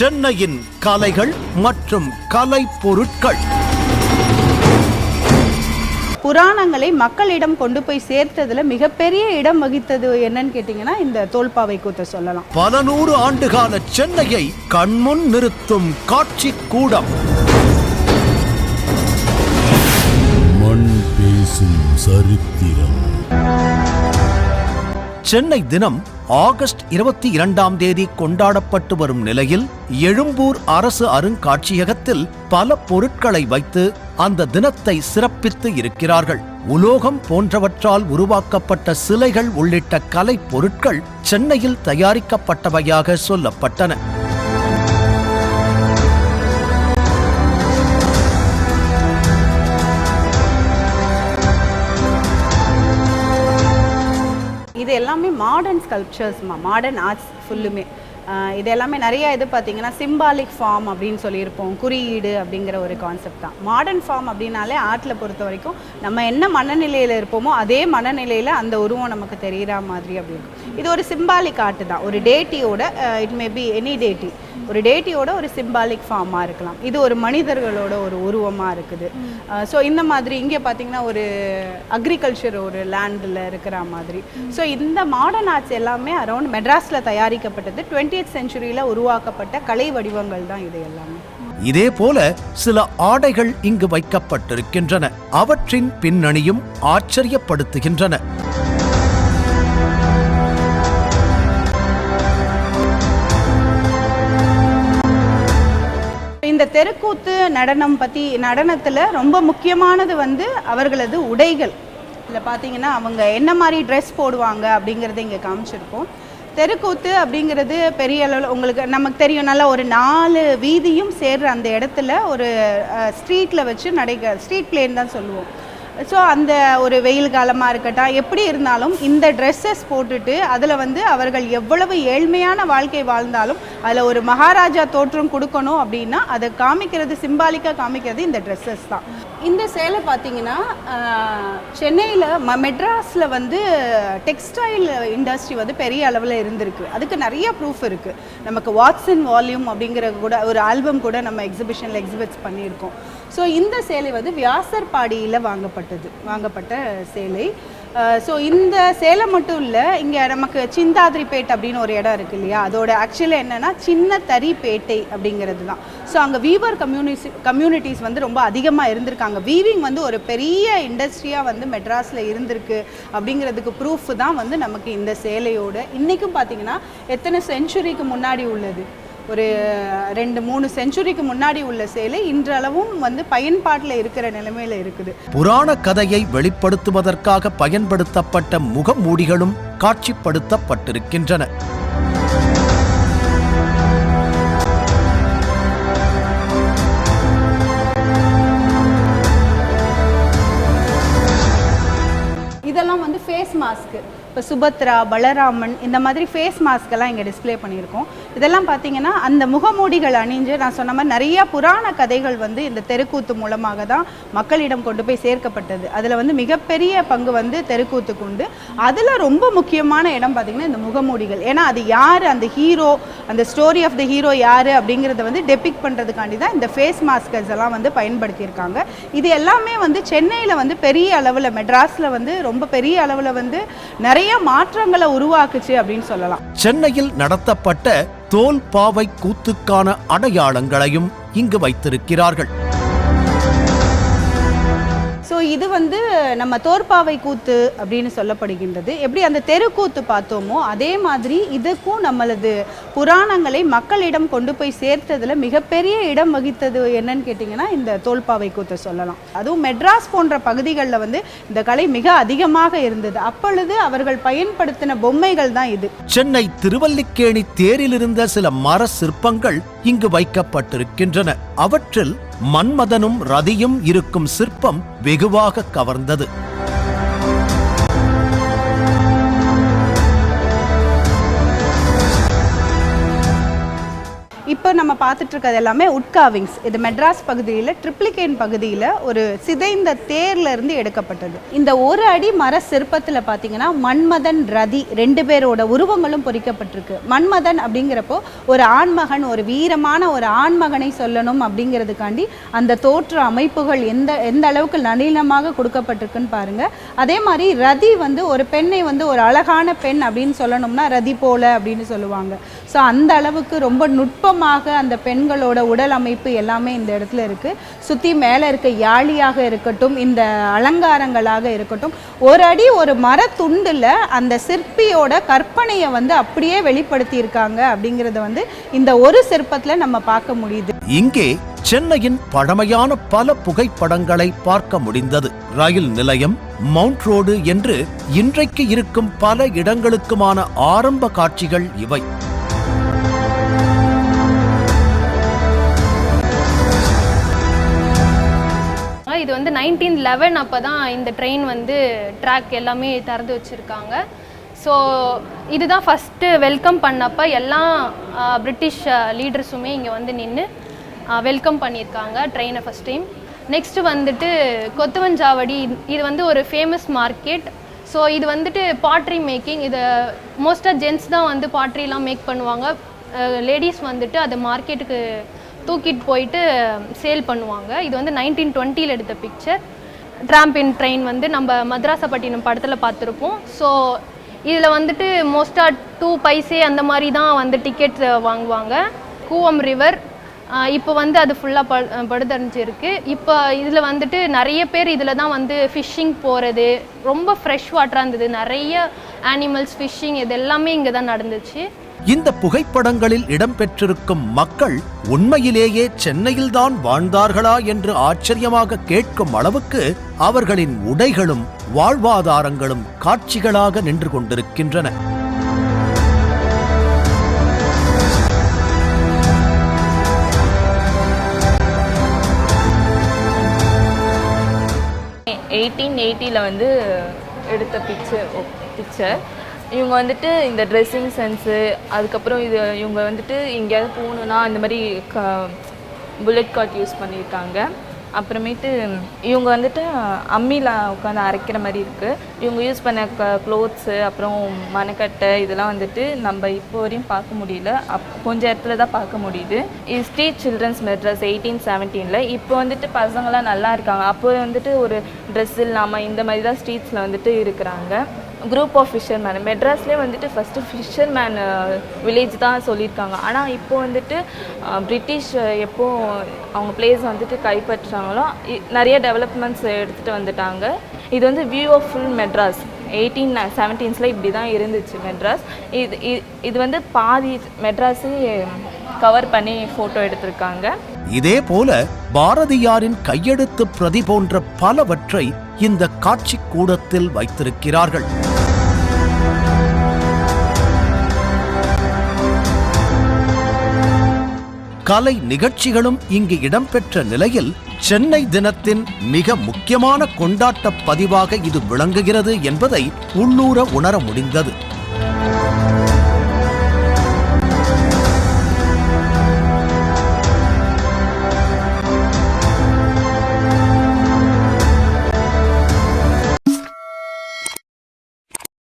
சென்னையின் கலைகள் மற்றும் கலை பொருட்கள். புராணங்களை மக்களிடம் கொண்டு போய் சேர்த்ததுல மிகப்பெரிய இடம் வகித்தது என்னன்னு கேட்டிங்கன்னா இந்த தோல்பாவை கூத்தை சொல்லலாம். பல நூறு ஆண்டுகால சென்னையை கண்முன் நிறுத்தும் காட்சி கூடம். மண் பேசும் சரித்திரம். சென்னை தினம் ஆகஸ்ட் இருபத்தி இரண்டாம் தேதி கொண்டாடப்பட்டு வரும் நிலையில் எழும்பூர் அரசு அருங்காட்சியகத்தில் பல பொருட்களை வைத்து அந்த தினத்தை சிறப்பித்து இருக்கிறார்கள். உலோகம் போன்றவற்றால் உருவாக்கப்பட்ட சிலைகள் உள்ளிட்ட கலை பொருட்கள் சென்னையில் தயாரிக்கப்பட்டவையாக சொல்லப்பட்டன. மாடர்ன் ஸ்கல்ப்சர்ஸ்மா மாடர்ன் ஆர்ட்ஸ் ஃபுல்லுமே இது எல்லாமே நிறைய இது பார்த்தீங்கன்னா சிம்பாலிக் ஃபார்ம் அப்படின்னு சொல்லியிருப்போம். குறியீடு அப்படிங்கிற ஒரு கான்செப்ட் தான். மாடர்ன் ஃபார்ம் அப்படின்னாலே ஆர்ட்டில் பொறுத்த வரைக்கும் நம்ம என்ன மனநிலையில் இருப்போமோ அதே மனநிலையில் அந்த உருவம் நமக்கு தெரிகிற மாதிரி அப்படி இருக்கும் இது ஒரு சிம்பாலிக் ஆர்ட் தான். ஒரு டேட்டியோட it may be any deity ஒரு டேட்டியோட ஒரு சிம்பாலிக் ஃபார்மாக இருக்கலாம். இது ஒரு மனிதர்களோட ஒரு உருவமாக இருக்குது. ஸோ இந்த மாதிரி இங்கே பார்த்தீங்கன்னா ஒரு அக்ரிகல்ச்சர் ஒரு லேண்டில் இருக்கிற மாதிரி. ஸோ இந்த மாடர்ன் ஆர்ட்ஸ் எல்லாமே அரௌண்ட் மெட்ராஸில் தயாரிக்கப்பட்டது. 20th செஞ்சுரியில் உருவாக்கப்பட்ட கலை வடிவங்கள் தான் இது எல்லாமே. இதே போல சில ஆடைகள் இங்கு வைக்கப்பட்டிருக்கின்றன. அவற்றின் பின்னணியும் ஆச்சரியப்படுத்துகின்றன. தெருக்கூத்து நடனம் பற்றி நடனத்தில் ரொம்ப முக்கியமானது வந்து அவர்களது உடைகள். இதில் பார்த்தீங்கன்னா அவங்க என்ன மாதிரி ட்ரெஸ் போடுவாங்க அப்படிங்கிறத இங்கே காமிச்சிருப்போம் தெருக்கூத்து அப்படிங்கிறது பெரிய அளவில் உங்களுக்கு நமக்கு தெரியும் நல்லா ஒரு நாலு வீதியும் சேர்ற அந்த இடத்துல ஒரு ஸ்ட்ரீட்டில் வச்சு நடைக ஸ்ட்ரீட் பிளேன் தான் சொல்லுவோம். ஸோ அந்த ஒரு வெயில் காலமாக இருக்கட்டும் எப்படி இருந்தாலும் இந்த ட்ரெஸ்ஸஸ் போட்டுட்டு அதில் வந்து அவர்கள் எவ்வளவு ஏழ்மையான வாழ்க்கை வாழ்ந்தாலும் அதில் ஒரு மகாராஜா தோற்றம் கொடுக்கணும் அப்படின்னா அதை காமிக்கிறது சிம்பாலிக்காக காமிக்கிறது இந்த ட்ரெஸ்ஸஸ் தான். இந்த சேலை பார்த்தீங்கன்னா சென்னையில் ம மெட்ராஸில் வந்து டெக்ஸ்டைல் இண்டஸ்ட்ரி வந்து பெரிய அளவில் இருந்திருக்கு. அதுக்கு நிறைய ப்ரூஃப் இருக்குது நமக்கு வாட்ஸன் வால்யூம் அப்படிங்கிற கூட ஒரு ஆல்பம் கூட நம்ம எக்ஸிபிஷனில் எக்ஸிபிட்ஸ் பண்ணியிருக்கோம். ஸோ இந்த சேலை வந்து வியாசர்பாடியில் வாங்கப்பட்டது வாங்கப்பட்ட சேலை. ஸோ இந்த சேலை மட்டும் இல்லை இங்கே நமக்கு சிந்தாதிரிப்பேட் அப்படின்னு ஒரு இடம் இருக்கு இல்லையா? அதோட ஆக்சுவலாக என்னென்னா சின்ன தறிப்பேட்டை அப்படிங்கிறது தான். ஸோ அங்கே வீவர் கம்யூனிஸ் கம்யூனிட்டிஸ் வந்து ரொம்ப அதிகமாக இருந்திருக்காங்க. வீவிங் வந்து ஒரு பெரிய இண்டஸ்ட்ரியாக வந்து மெட்ராஸில் இருந்திருக்கு அப்படிங்கிறதுக்கு ப்ரூஃப் தான் வந்து நமக்கு இந்த சேலையோட. இன்றைக்கும் பார்த்தீங்கன்னா எத்தனை செஞ்சுரிக்கு முன்னாடி உள்ளது? ஒரு ரெண்டு மூணு செஞ்சுரிக்கு முன்னாடி உள்ள சேலை இன்றளவும் வந்து பயன்பாட்டில் இருக்கிற நிலைமையில் இருக்குது. புராண கதையை வெளிப்படுத்துவதற்காக பயன்படுத்தப்பட்ட முகமூடிகளும் காட்சிப்படுத்தப்பட்டிருக்கின்றன. இதெல்லாம் வந்து ஃபேஸ் மாஸ்க்கு இப்போ சுபத்ரா பலராமன் இந்த மாதிரி ஃபேஸ் மாஸ்கெல்லாம் இங்கே டிஸ்ப்ளே பண்ணியிருக்கோம். இதெல்லாம் பார்த்தீங்கன்னா அந்த முகமூடிகள் அணிஞ்சு நான் சொன்ன மாதிரி நிறைய புராண கதைகள் வந்து இந்த தெருக்கூத்து மூலமாக தான் மக்களிடம் கொண்டு போய் சேர்க்கப்பட்டது. அதில் வந்து மிகப்பெரிய பங்கு வந்து தெருக்கூத்துக்கு உண்டு. அதில் ரொம்ப முக்கியமான இடம் பார்த்தீங்கன்னா இந்த முகமூடிகள். ஏன்னா அது யார் அந்த ஹீரோ அந்த ஸ்டோரி ஆஃப் த ஹீரோ யார் அப்படிங்கிறத வந்து டெபிக் பண்ணுறதுக்காண்டி தான் இந்த ஃபேஸ் மாஸ்கர்ஸ் எல்லாம் வந்து பயன்படுத்தியிருக்காங்க. இது எல்லாமே வந்து சென்னையில் வந்து பெரிய அளவில் மெட்ராஸில் வந்து ரொம்ப பெரிய அளவில் வந்து நிறைய மாற்றங்களை உருவாக்குச்சு அப்படின்னு சொல்லலாம். சென்னையில் நடத்தப்பட்ட தோல் பாவை கூத்துக்கான அடையாளங்களையும் இங்கு வைத்திருக்கிறார்கள். இது வந்து நம்ம தோற்பாவை கூத்து அப்படின்னு சொல்லப்படுகின்றது. எப்படி அந்த தெருக்கூத்து பார்த்தோமோ அதே மாதிரி இதுக்கும் நம்மளது புராணங்களை மக்களிடம் கொண்டு போய் சேர்த்ததில் மிகப்பெரிய இடம் வகித்தது என்னன்னு கேட்டிங்கன்னா இந்த தோல்பாவை கூத்தை சொல்லலாம். அதுவும் மெட்ராஸ் போன்ற பகுதிகளில் வந்து இந்த கலை மிக அதிகமாக இருந்தது. அப்பொழுது அவர்கள் பயன்படுத்தின பொம்மைகள் தான் இது. சென்னை திருவல்லிக்கேணி தேரில் இருந்த சில மர சிற்பங்கள் இங்கு வைக்கப்பட்டிருக்கின்றன. அவற்றில் மன்மதனும் ரதியும் இருக்கும் சிற்பம் வெகுவாக கவர்ந்தது. இப்போ நம்ம பார்த்துட்டு இருக்கிறது எல்லாமே உட்காவிங்ஸ் இது மெட்ராஸ் பகுதியில் ட்ரிப்ளிகேன் பகுதியில் ஒரு சிதைந்த தேர்ல இருந்து எடுக்கப்பட்டது. இந்த ஒரு அடி மர சிற்பத்தில் பார்த்தீங்கன்னா மன்மதன் ரதி ரெண்டு பேரோட உருவங்களும் பொறிக்கப்பட்டிருக்கு. மன்மதன் அப்படிங்கிறப்போ ஒரு ஆண்மகன் ஒரு வீரமான ஒரு ஆண்மகனை சொல்லணும் அப்படிங்கிறதுக்காண்டி அந்த தோற்ற அமைப்புகள் எந்த எந்த அளவுக்கு நளினமாக கொடுக்கப்பட்டிருக்குன்னு பாருங்க. அதே மாதிரி ரதி வந்து ஒரு பெண்ணை வந்து ஒரு அழகான பெண் அப்படின்னு சொல்லணும்னா ரதி போல அப்படின்னு சொல்லுவாங்க. ஸோ அந்த அளவுக்கு ரொம்ப நுட்பமாக அந்த பெண்களோட உடல் அமைப்பு எல்லாமே இந்த இடத்துல இருக்குது சுற்றி மேலே இருக்க யாழியாக இருக்கட்டும் இந்த அலங்காரங்களாக இருக்கட்டும் ஒரு அடி ஒரு மரத்துண்டில் அந்த சிற்பியோட கற்பனையை வந்து அப்படியே வெளிப்படுத்தியிருக்காங்க அப்படிங்கிறத வந்து இந்த ஒரு சிற்பத்தில் நம்ம பார்க்க முடியுது. இங்கே சென்னையின் பழமையான பல புகைப்படங்களை பார்க்க முடிந்தது. ரயில் நிலையம் மவுண்ட் ரோடு என்று இன்றைக்கு இருக்கும் பல இடங்களுக்குமான ஆரம்ப காட்சிகள் இவை. இது வந்து நைன்டீன் லெவன் அப்போ தான் இந்த ட்ரெயின் வந்து ட்ராக் எல்லாமே திறந்து வச்சுருக்காங்க. ஸோ இதுதான் ஃபஸ்ட்டு வெல்கம் பண்ணப்போ எல்லா பிரிட்டிஷ் லீடர்ஸுமே இங்கே வந்து நின்று வெல்கம் பண்ணியிருக்காங்க ட்ரெயினை ஃபஸ்ட் டைம் நெக்ஸ்ட்டு வந்துட்டு கொத்துவஞ்சாவடி இது- வந்து ஒரு ஃபேமஸ் மார்க்கெட் ஸோ இது வந்துட்டு பாட்ரி மேக்கிங் இது மோஸ்ட்டாக ஜென்ட்ஸ் தான் வந்து பாட்ரிலாம் மேக் பண்ணுவாங்க. லேடிஸ் வந்துட்டு அது மார்க்கெட்டுக்கு தூக்கிட்டு போயிட்டு சேல் பண்ணுவாங்க. இது வந்து நைன்டீன் டுவெண்ட்டியில் எடுத்த பிக்சர் டிராம்பின் ட்ரெயின் வந்து நம்ம மத்ராசப்பட்டினம் படத்தில் பார்த்துருப்போம். ஸோ இதில் வந்துட்டு மோஸ்ட்டாக டூ பைசே அந்த மாதிரி தான் வந்து டிக்கெட் வாங்குவாங்க. கூவம் ரிவர் இப்போ வந்து அது ஃபுல்லாக ப படுதறிஞ்சிருக்கு இப்போ இதில் வந்துட்டு நிறைய பேர் இதில் தான் வந்து ஃபிஷ்ஷிங் போகிறது ரொம்ப ஃப்ரெஷ் வாட்டராக இருந்தது. நிறைய ஆனிமல்ஸ் ஃபிஷ்ஷிங் இது எல்லாமே இங்கே தான் நடந்துச்சு. இந்த புகைப்படங்களில் இடம்பெற்றிருக்கும் மக்கள் உண்மையிலேயே சென்னையில்தான் வாழ்ந்தார்களா என்று ஆச்சரியமாக கேட்கும் அளவுக்கு அவர்களின் உடைகளும் வாழ்வாதாரங்களும் காட்சிகளாக நின்று கொண்டிருக்கின்றன. எயிட்டீன் எயிட்டியில் வந்து எடுத்த பிக்சர் பிக்சர் இவங்க வந்துட்டு இந்த ட்ரெஸ்ஸிங் சென்ஸு அதுக்கப்புறம் இது இவங்க வந்துட்டு எங்கேயாவது போகணுன்னா இந்த மாதிரி க புல்லட் காட் யூஸ் பண்ணியிருக்காங்க. அப்புறமேட்டு இவங்க வந்துட்டு அம்மியில் உட்காந்து அரைக்கிற மாதிரி இருக்குது இவங்க யூஸ் பண்ண க க்ளோத்ஸு அப்புறம் மணக்கட்டை இதெல்லாம் வந்துட்டு நம்ம இப்போ வரையும் பார்க்க முடியல. அப் கொஞ்சம் இடத்துல தான் பார்க்க முடியுது. இது ஸ்ட்ரீட் சில்ட்ரன்ஸ் மெட்ரஸ் எயிட்டீன் செவன்டீனில் இப்போ வந்துட்டு பசங்களாம் நல்லா இருக்காங்க. அப்போ வந்துட்டு ஒரு ட்ரெஸ் இல்லாமல் இந்த மாதிரி தான் ஸ்ட்ரீட்ஸில் வந்துட்டு இருக்கிறாங்க. குரூப் ஆஃப் ஃபிஷர்மேன் மெட்ராஸ்லேயே வந்துட்டு ஃபஸ்ட்டு ஃபிஷர்மேன் வில்லேஜ் தான் சொல்லியிருக்காங்க. ஆனால் இப்போ வந்துட்டு பிரிட்டிஷ் எப்போ அவங்க பிளேஸ் வந்துட்டு கைப்பற்றாங்களோ நிறைய டெவலப்மெண்ட்ஸ் எடுத்துகிட்டு வந்துட்டாங்க. இது வந்து view of full Madras eighteen செவன்டீன்ஸில் இப்படி தான் இருந்துச்சு மெட்ராஸ் இது இது வந்து பாதி மெட்ராஸே கவர் பண்ணி ஃபோட்டோ எடுத்திருக்காங்க. இதே போல பாரதியாரின் கையெழுத்து பிரதி போன்ற பலவற்றை இந்த காட்சி கூடத்தில் வைத்திருக்கிறார்கள். கலை நிகழ்ச்சிகளும் இங்கு இடம்பெற்ற நிலையில் சென்னை தினத்தின் மிக முக்கியமான கொண்டாட்ட பதிவாக இது விளங்குகிறது என்பதை உள்ளூர உணர முடிந்தது.